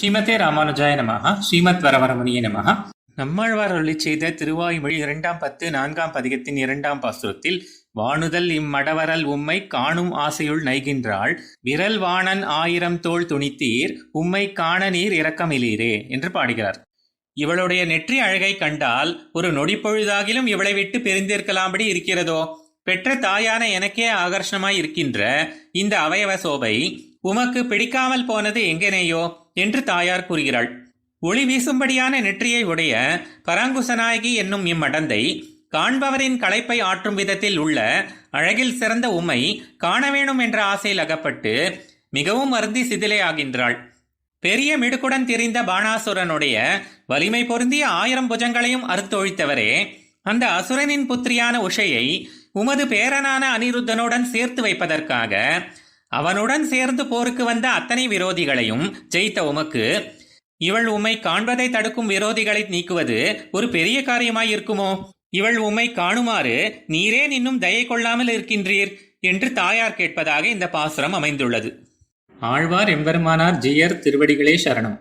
ஸ்ரீமதே ராமானுஜாய நமஹ. ஸ்ரீமத் வரவரமணிய நமஹ. நம்மாழ்வார் அருளி செய்த திருவாய்மொழி இரண்டாம் பத்து நான்காம் பதிகத்தின் இரண்டாம் பாசுரத்தில் வானுதல் இம்மடவரல் உம்மை காணும் ஆசையுள் நைகின்றாள். விரல் வாணன் ஆயிரம் தோள் துணித்தீர். உம்மை காண நீர் இரக்கமிலீரே என்று பாடுகிறார். இவளுடைய நெற்றி அழகை கண்டால் ஒரு நொடிப்பொழுதாகிலும் இவளை விட்டு பிரிந்திருக்கலாம்படி இருக்கிறதோ? பெற்ற தாயான எனக்கே ஆகர்ஷமாய் இருக்கின்ற இந்த அவயவ சோபை உமக்கு பிடிக்காமல் போனது எங்கனேயோ? என்று தாயார் கூறுகிறாள். ஒளி வீசும்படியான நெற்றியை உடைய பராங்குசநாயகி என்னும் இம்மடந்தை காண்பவரின் களைப்பை ஆற்றும் விதத்தில் உள்ள அழகில் சிறந்த உமை காண வேணும் என்ற ஆசையில் அகப்பட்டு மிகவும் வருந்தி சிதிலே ஆகின்றாள். பெரிய மிடுக்குடன் திரிந்த பாணாசுரனுடைய வலிமை பொருந்திய ஆயிரம் புஜங்களையும் அறுத்தொழித்தவரே அந்த அசுரனின் புத்திரியான உஷையை உமது பேரனான அனிருத்தனுடன் சேர்த்து வைப்பதற்காக அவனுடன் சேர்ந்து போருக்கு வந்த அத்தனை விரோதிகளையும் ஜெயித்த உமக்கு இவள் உம்மை காண்பதை தடுக்கும் விரோதிகளை நீக்குவது ஒரு பெரிய காரியமாயிருக்குமோ இவள் உம்மை காணுமாறு நீரே இன்னும் தயை கொள்ளாமல் இருக்கின்றீர் என்று தாயார் கேட்பதாக இந்த பாசுரம் அமைந்துள்ளது. ஆழ்வார் எம்பெருமானார் ஜியர் திருவடிகளே சரணம்.